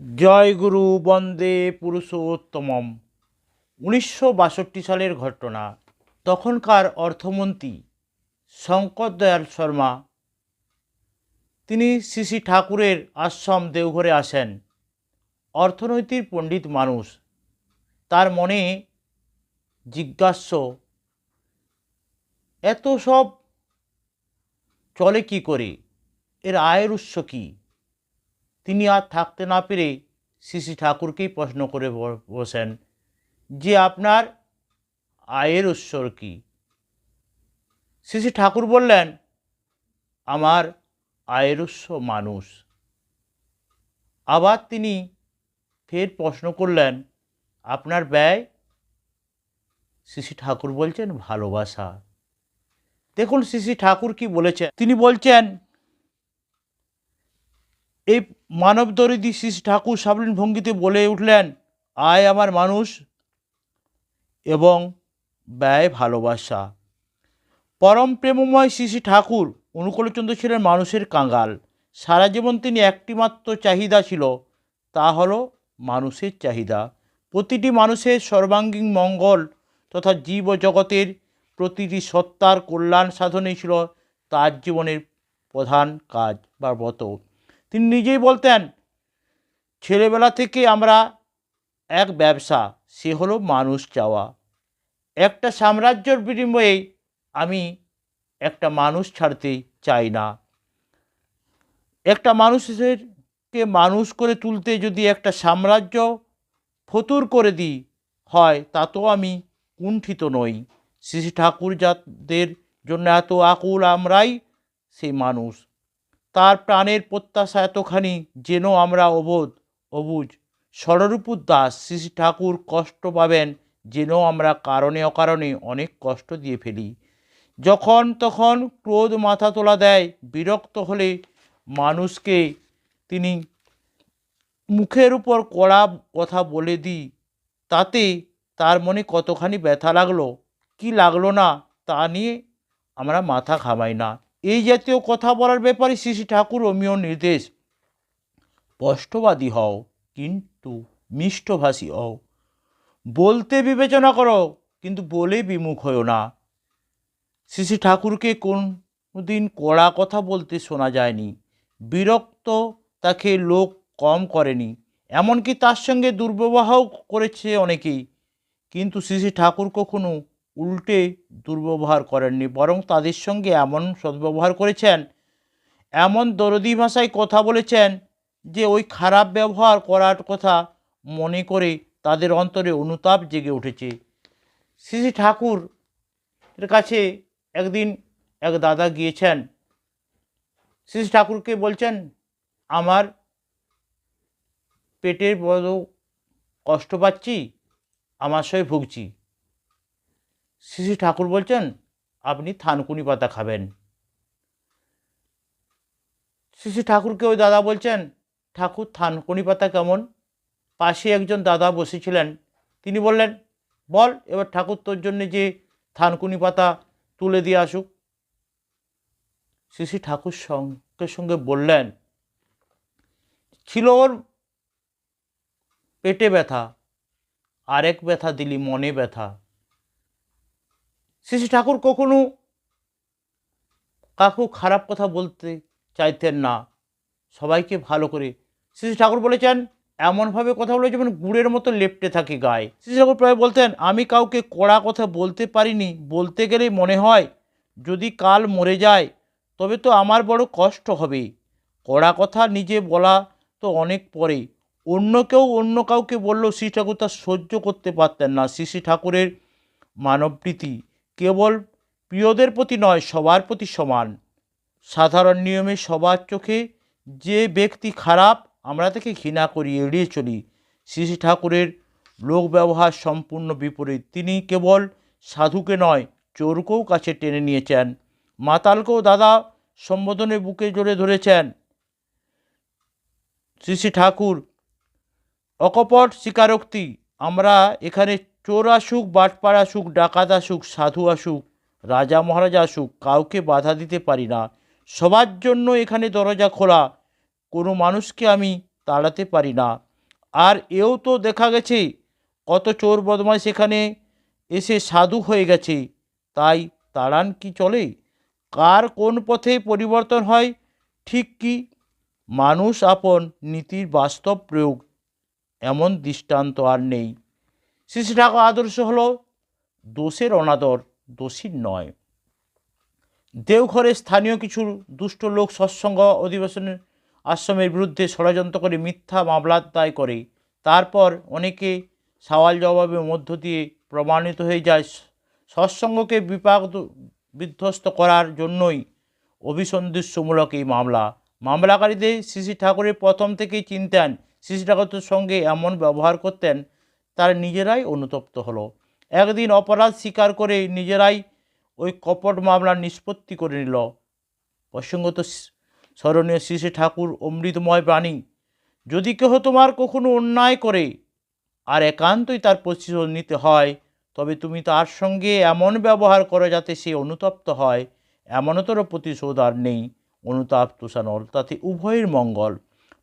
জয় গুরু বন্দে পুরুষোত্তমম। উনিশশো বাষট্টি সালের ঘটনা। তখনকার অর্থমন্ত্রী শঙ্কর দয়াল শর্মা। তিনি শ্রী ঠাকুরের আশ্রম দেওঘরে আসেন। অর্থনৈতিক পণ্ডিত মানুষ। তার মনে জিজ্ঞাস্য, এত সব চলে কি করে? এর আয়ের উৎস কী? তিনি আর থাকতে না পেরে শ্রী ঠাকুরকেই প্রশ্ন করে বসেন, যে আপনার আয়ের উৎস কী? শ্রী ঠাকুর বললেন, আমার আয়ের উৎস মানুষ। আবার তিনি ফের প্রশ্ন করলেন, আপনার ব্যয়? শ্রী ঠাকুর বলছেন, ভালোবাসা। দেখুন শ্রী ঠাকুর কি বলেছেন? তিনি বলছেন এই মানব দরিদ্রী শ্রী শ্রী ঠাকুর সাবলীন ভঙ্গিতে বলে উঠলেন, আয় আমার মানুষ এবং ব্যয় ভালোবাসা। পরম প্রেমময় শ্রী শ্রী ঠাকুর অনুকূলচন্দ্র ছিলেন মানুষের কাঙ্গাল সারা জীবন তিনি একটিমাত্র চাহিদা ছিল, তা হলো মানুষের চাহিদা। প্রতিটি মানুষের সর্বাঙ্গীন মঙ্গল তথা জীব জগতের প্রতিটি সত্তার কল্যাণ সাধনেই ছিল তার জীবনের প্রধান কাজ বা ব্রত। তিনি নিজেই বলতেন, ছেলেবেলা থেকে আমরা এক ব্যবসা, সে হলো মানুষ চাওয়া। একটা সাম্রাজ্যর বিনিময়ে আমি একটা মানুষ ছাড়তে চাই না। একটা মানুষেরকে মানুষ করে তুলতে যদি একটা সাম্রাজ্য ফতুর করে দিই, হয় তাতেও আমি কুণ্ঠিত নই। শ্রী ঠাকুর যাদের জন্য এত আকুল আমরাই সেই মানুষ। তার প্রাণের প্রত্যাশা এতখানি যেন আমরা অবোধ অবুজ ষড়রূপুর দাস শ্রী ঠাকুর কষ্ট পাবেন যেন আমরা কারণে অকারণে অনেক কষ্ট দিয়ে ফেলি। যখন তখন ক্রোধ মাথা তোলা দেয়, বিরক্ত হলে মানুষকে তিনি মুখের উপর কড়া কথা বলে দিই, তাতে তার মনে কতখানি ব্যথা লাগল, কি লাগল না তা নিয়ে আমরা মাথা ঘামাই না। এই জাতীয় কথা বলার ব্যাপারে শ্রী ঠাকুর অমীয় নির্দেশ। স্পষ্টবাদী হও, কিন্তু মিষ্টভাষী হও। বলতে বিবেচনা করো, কিন্তু বলে বিমুখ হও না। শ্রী ঠাকুরকে কোন দিন কড়া কথা বলতে শোনা যায়নি। বিরক্ত তাকে লোক কম করেনি। এমনকি তার সঙ্গে দুর্ব্যবহারও করেছে অনেকেই। কিন্তু শ্রী ঠাকুর কখনো উল্টে দুর্ব্যবহার করেননি, বরং তাদের সঙ্গে এমন সদ্ব্যবহার করেছেন, এমন দরদি ভাষায় কথা বলেছেন যে ওই খারাপ ব্যবহার করার কথা মনে করে তাদের অন্তরে অনুতাপ জেগে উঠেছে। শ্রী ঠাকুর এর কাছে একদিন এক দাদা গিয়েছেন। শ্রী ঠাকুরকে বলছেন, আমার পেটের বড় কষ্ট পাচ্ছি, আমার সঙ্গে ভুগছি। শ্রী ঠাকুর বলছেন, আপনি থানকুনি পাতা খাবেন। শ্রী ঠাকুরকে ওই দাদা বলছেন, ঠাকুর, থানকুনি পাতা কেমন? পাশে একজন দাদা বসেছিলেন। তিনি বললেন, বল, এবার ঠাকুর তোর জন্যে যে থানকুনি পাতা তুলে দিয়ে আসুক। শ্রী ঠাকুর সঙ্গে সঙ্গে বললেন, ছিল ওর পেটে ব্যথা, আরেক ব্যথা দিলি, মনে ব্যথা। শ্রী ঠাকুর কখনো কাকু খারাপ কথা বলতে চাইতেন না। সবাইকে ভালো করে। শ্রী ঠাকুর বলেছেন, এমনভাবে কথা বলে যেমন গুড়ের মতো লেপটে থাকে গায়ে। শ্রী ঠাকুর প্রায় বলতেন, আমি কাউকে কড়া কথা বলতে পারিনি। বলতে গেলেই মনে হয় যদি কাল মরে যায়, তবে তো আমার বড় কষ্ট হবে। কড়া কথা নিজে বলা তো অনেক পরে। অন্য কেউ অন্য কাউকে বললেও শ্রী ঠাকুর তা সহ্য করতে পারতেন না। শ্রী শ্রী ঠাকুরের মানবপ্রীতি কেবল প্রিয়দের প্রতি নয়, সবার প্রতি সমান। সাধারণ নিয়মে সবার চোখে যে ব্যক্তি খারাপ, আমরা তাকে ঘৃণা করি, এড়িয়ে চলি। শ্রী ঠাকুরের লোক ব্যবহার সম্পূর্ণ বিপরীত। তিনি কেবল সাধুকে নয়, চোরকেও কাছে টেনে নিয়েছেন। মাতালকেও দাদা সম্বোধনে বুকে জড়ে ধরেছেন। শ্রী শ্রী ঠাকুর, অকপট স্বীকারোক্তি, আমরা এখানে চোর আসুক বাটপাড় আসুক, ডাকাত আসুক, সাধু আসুক, রাজা মহারাজা আসুক, কাউকে বাধা দিতে পারি না। সবার জন্য এখানে দরজা খোলা। কোনো মানুষকে আমি তাড়াতে পারি না। আর এও তো দেখা গেছে, কত চোর বদমাশ সেখানে এসে সাধু হয়ে গেছে। তাই তাড়ান কি চলে? কার কোন পথে পরিবর্তন হয়, ঠিক কি? মানুষ আপন নীতির বাস্তব প্রয়োগ, এমন দৃষ্টান্ত আর নেই। শ্রী ঠাকুর আদর্শ হল দোষের অনাদর, দোষীর নয়। দেওঘরে স্থানীয় কিছু দুষ্ট লোক সৎসঙ্গ অধিবেশনের আশ্রমের বিরুদ্ধে ষড়যন্ত্র করে মিথ্যা মামলার দায় করে। তারপর অনেকে সওয়াল জবাবের মধ্য দিয়ে প্রমাণিত হয়ে যায়, সৎসঙ্গকে বিপাক বিধ্বস্ত করার জন্যই অভিসন্ধিসমূলক এই মামলা। মামলাকারীদের শ্রী ঠাকুরের প্রথম থেকেই চিনতেন, শ্রী ঠাকুরের সঙ্গে এমন ব্যবহার করতেন তার নিজেরাই অনুতপ্ত হলো। একদিন অপরাধ স্বীকার করে নিজেরাই ওই কপট মামলার নিষ্পত্তি করে নিল। প্রসঙ্গত স্মরণীয় শ্রী ঠাকুর অমৃতময় বাণী, যদি কেহ তোমার কখনো অন্যায় করে আর একান্তই তার প্রতিশোধ নিতে হয়, তবে তুমি তার সঙ্গে এমন ব্যবহার করো যাতে সে অনুতপ্ত হয়, এমনতর প্রতিশোধ আর নেই। অনুতাপ তুষানল, তাতে উভয়ের মঙ্গল।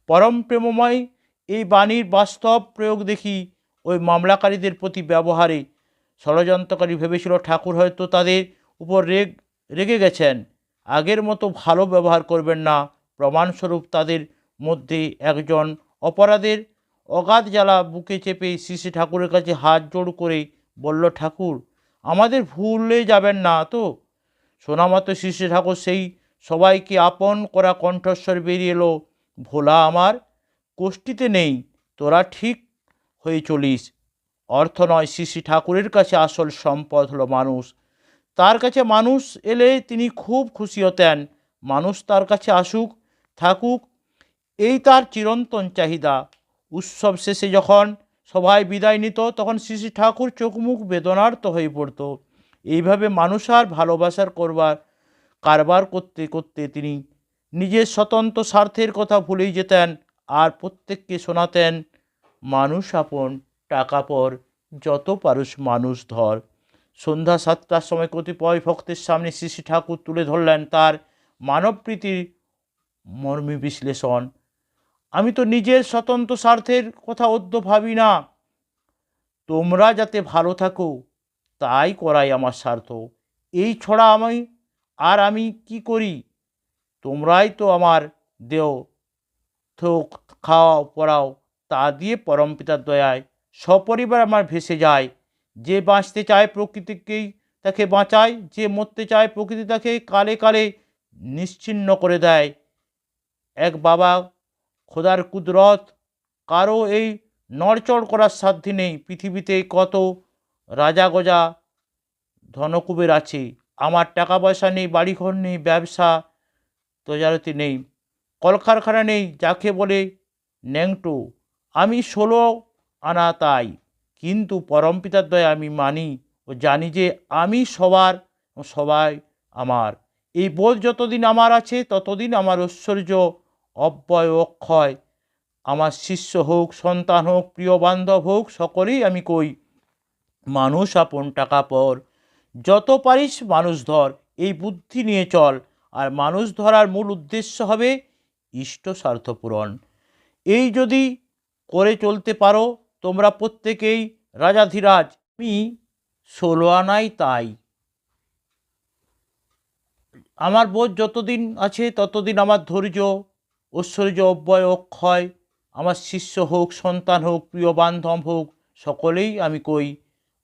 পরম প্রেমময় এই বাণীর বাস্তব প্রয়োগ দেখি ওই মামলাকারীদের প্রতি ব্যবহারে ষড়যন্ত্রকারী ভেবেছিল ঠাকুর হয়তো তাদের উপর রেগ, রেগে গেছেন। আগের মতো ভালো ব্যবহার করবেন না। প্রমাণস্বরূপ তাদের মধ্যে একজন অপরাধের অগাধ জ্বালা বুকে চেপে শ্রী ঠাকুরের কাছে হাত জোড় করে বলল, ঠাকুর, আমাদের ভুলে যাবেন না তো? শোনামতো শ্রী ঠাকুর সেই সবাইকে আপন করা কণ্ঠস্বর বেরিয়ে এলো, ভোলা আমার, কোষ্ঠীতে নেই, তোরা ঠিক হয়ে চলিস। অর্থ নয় শ্রী ঠাকুরের কাছে আসল সম্পদ হলো মানুষ। তার কাছে মানুষ এলে তিনি খুব খুশি হতেন। মানুষ তার কাছে আসুক, থাকুক, এই তার চিরন্তন চাহিদা। উৎসব শেষে যখন সবাই বিদায় নিত, তখন শ্রী শ্রী ঠাকুর চোখমুখ বেদনার্ত হয়ে পড়ত। এইভাবে মানুষ আর ভালোবাসার করবার, কারবার করতে করতে তিনি নিজের স্বতন্ত্র স্বার্থের কথা ভুলেই যেতেন আর প্রত্যেককে শোনাতেন। মানুষ আপন, টাকা পর, যত পারুস মানুষ ধর। সন্ধ্যা সাতটার সময় কতিপয় ভক্তের সামনে শ্রী ঠাকুর তুলে ধরলেন তার মানবপ্রীতির মর্মী বিশ্লেষণ। আমি তো নিজের স্বতন্ত্র স্বার্থের কথা অদ্য ভাবি না। তোমরা যাতে ভালো থাকো, তাই করাই আমার স্বার্থ। এই ছড়া আমি আর আমি কি করি? তোমরাই তো আমার দেও, থোক, খাওয়াও, পড়াও তা দিয়ে পরমপিতার দয়ায় সপরিবার আমার ভেসে যায়। যে বাঁচতে চায় প্রকৃতিকেই তাকে বাঁচায়, যে মরতে চায় প্রকৃতি তাকে কালে কালে নিশ্চিন্ন করে দেয়। এক বাবা, খোদার কুদরত, কারও এই নড়চড় করার সাধ্যি নেই। পৃথিবীতে কত রাজা গজা ধনকুবের আছে। আমার টাকা পয়সা নেই, বাড়িঘর নেই, ব্যবসা তজারতি নেই। কলকারখানা নেই, যাকে বলে ন্যাংটো। আমি ষোলো আনা তাই, কিন্তু পরমপিতার দয়ে আমি মানি ও জানি যে আমি সবার সবাই আমার। এই বোধ যতদিন আমার আছে, ততদিন আমার ঐশ্বর্য অব্যয় অক্ষয়। আমার শিষ্য হোক, সন্তান হোক, প্রিয় বান্ধব হোক, সকলেই আমি কই, মানুষ আপন টাকা পর। যত পারিস মানুষ ধর, এই বুদ্ধি নিয়ে চল। আর মানুষ ধরার মূল উদ্দেশ্য হবে ইষ্ট স্বার্থপূরণ। এই যদি করে চলতে পারো। তোমরা প্রত্যেকেই রাজাধিরাজ। আমি ষোলো আনাই তাই। আমার বোধ যতদিন আছে ততদিন আমার ধৈর্য, ঐশ্বর্য, অব্যয়, অক্ষয়, আমার শিষ্য হোক, সন্তান হোক, প্রিয় বান্ধব হোক, সকলেই আমি কই,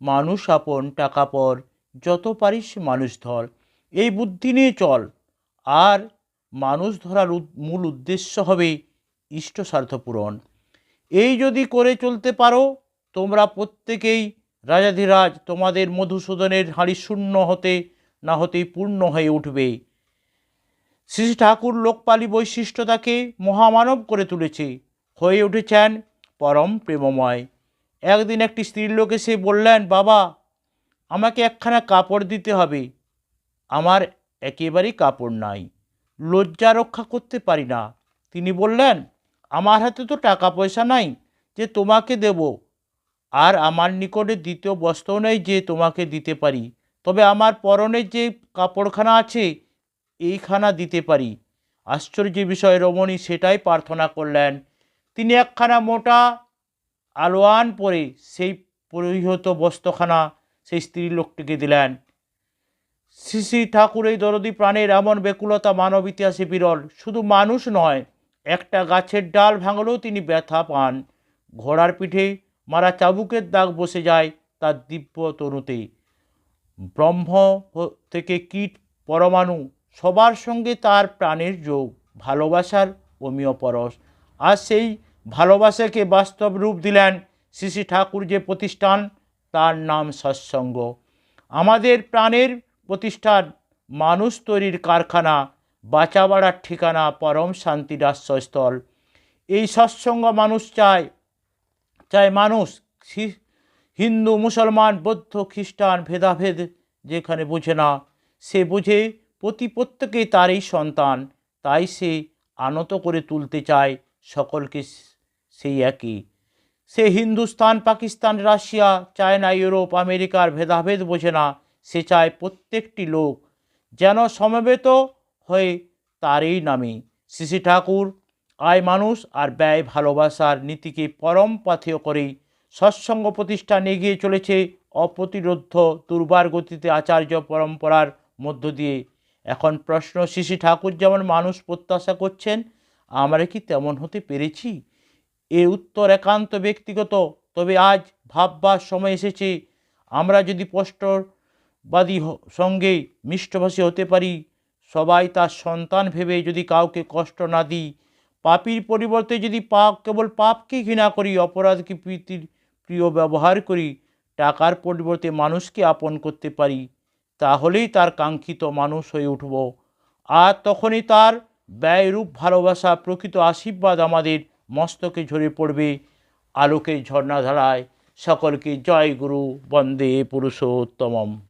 মানুষ আপন, টাকা পর, যত পারিস মানুষ ধর। এই বুদ্ধি নিয়ে চল। আর মানুষ ধরার মূল উদ্দেশ্য হবে ইষ্ট স্বার্থ পূরণ এই যদি করে চলতে পারো, তোমরা প্রত্যেকেই রাজাধিরাজ, তোমাদের মধুসূদনের হাঁড়ি শূন্য হতে, না হতেই পূর্ণ হয়ে উঠবে। শ্রী ঠাকুর লোকপালী বৈশিষ্ট্যতাকে মহামানব করে তুলেছে, হয়ে উঠেছেন পরম প্রেমময়। একদিন একটি স্ত্রীর লোক এসে বললেন, বাবা, আমাকে একখানা কাপড় দিতে হবে। আমার একেবারেই কাপড় নাই, লজ্জা রক্ষা করতে পারি না। তিনি বললেন আমার হাতে তো টাকা পয়সা নাই যে তোমাকে দেব। আর আমার নিকটে দ্বিতীয় বস্ত্রও নেই যে তোমাকে দিতে পারি। তবে আমার পরনের যে কাপড়খানা আছে, এইখানা দিতে পারি। আশ্চর্য বিষয় রমণী সেটাই প্রার্থনা করলেন। তিনি একখানা মোটা আলোয়ান পরে সেই পরিহত বস্ত্রখানা সেই স্ত্রী লোকটিকে দিলেন। শ্রী শ্রী ঠাকুর এই দরদি প্রাণের এমন বেকুলতা মানব ইতিহাসে বিরল। শুধু মানুষ নয় একটা গাছের ডাল ভাঙলেও তিনি ব্যথা পান। ঘোড়ার পিঠে মারা চাবুকের দাগ বসে যায় তার দিব্য তনুতে ব্রহ্ম থেকে কীট, পরমাণু সবার সঙ্গে তার প্রাণের যোগ, ভালোবাসার অমীয় পরশ আর সেই ভালোবাসাকে বাস্তব রূপ দিলেন শ্রী ঠাকুর যে প্রতিষ্ঠান, তার নাম সৎসঙ্গ। আমাদের প্রাণের প্রতিষ্ঠান, মানুষ তৈরির কারখানা বাঁচা বাড়ার ঠিকানা পরম শান্তির আশ্রয়স্থল এই সৎসঙ্গ মানুষ চায় চায় মানুষ হিন্দু, মুসলমান, বৌদ্ধ, খ্রিস্টান, ভেদাভেদ যেখানে বোঝে না, সে বোঝে প্রতি প্রত্যেকেই তারই সন্তান, তাই সে আনত করে তুলতে চায়, সকলকে সেই একই। সে Hindustan, Pakistan, Russia, China, Europe, আমেরিকার ভেদাভেদ বোঝে না, সে চায় প্রত্যেকটি লোক যেন সমবেত হয়ে তারই নামে। শ্রী ঠাকুর, আয় মানুষ আর ব্যয় ভালোবাসার নীতিকে পরম পাথেয় করেই সৎসঙ্গ প্রতিষ্ঠান এগিয়ে চলেছে অপ্রতিরোধ দুর্বার গতিতে আচার্য পরম্পরার মধ্য দিয়ে। এখন প্রশ্ন শ্রী ঠাকুর যেমন মানুষ প্রত্যাশা করছেন, আমরা কি তেমন হতে পেরেছি? এ উত্তর একান্ত ব্যক্তিগত, তবে আজ ভাববার সময় এসেছে। আমরা যদি স্পষ্টবাদী সঙ্গে মিষ্টভাষী হতে পারি সবাই তার সন্তান ভেবে যদি কাউকে কষ্ট না দিই, পাপির পরিবর্তে যদি পাপ কেবল পাপকে ঘৃণা করি, অপরাধকে প্রীতির প্রিয় ব্যবহার করি, টাকার পরিবর্তে মানুষকে আপন করতে পারি, তাহলেই তার কাঙ্ক্ষিত মানুষ হয়ে উঠব। আর তখনই তার ব্যয়রূপ ভালোবাসা, প্রকৃত আশীর্বাদ আমাদের মস্তকে ঝরে পড়বে। আলোকের ঝর্ণাধারায় সকলকে জয় গুরু, বন্দে পুরুষোত্তমম।